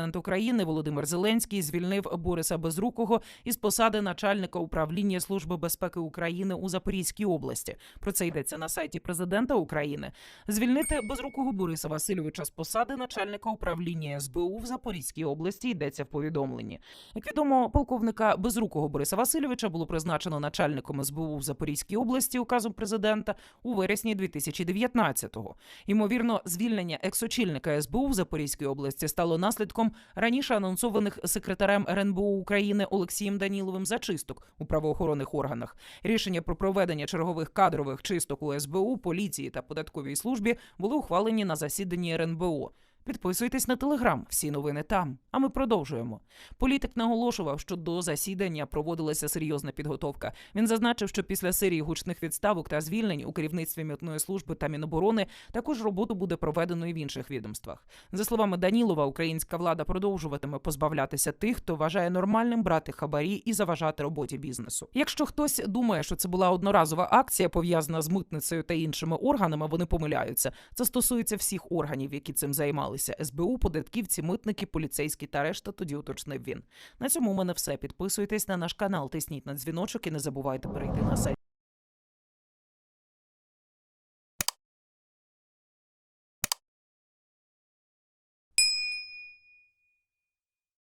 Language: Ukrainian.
Президент України Володимир Зеленський звільнив Бориса Безрукого із посади начальника управління Служби безпеки України у Запорізькій області. Про це йдеться на сайті президента України. Звільнити безрукого Бориса Васильовича з посади начальника управління СБУ в Запорізькій області йдеться в повідомленні. Як відомо, полковника безрукого Бориса Васильовича було призначено начальником СБУ в Запорізькій області указом президента у вересні 2019-го. Ймовірно, звільнення ексочільника СБУ в Запорізькій області стало наслідком раніше анонсованих секретарем РНБО України Олексієм Даніловим зачисток у правоохоронних органах. Рішення про проведення чергових кадрових чисток у СБУ, поліції та податковій службі були ухвалені на засіданні РНБО. Підписуйтесь на телеграм, всі новини там. А ми продовжуємо. Політик наголошував, що до засідання проводилася серйозна підготовка. Він зазначив, що після серії гучних відставок та звільнень у керівництві митної служби та міноборони також роботу буде проведено і в інших відомствах. За словами Данілова, українська влада продовжуватиме позбавлятися тих, хто вважає нормальним брати хабарі і заважати роботі бізнесу. Якщо хтось думає, що це була одноразова акція пов'язана з митницею та іншими органами, вони помиляються. Це стосується всіх органів, які цим займалися: СБУ, податківці, митники, поліцейські та решта. Тоді уточнив він. На цьому у мене все. Підписуйтесь на наш канал, тисніть на дзвіночок і не забувайте перейти на сайт.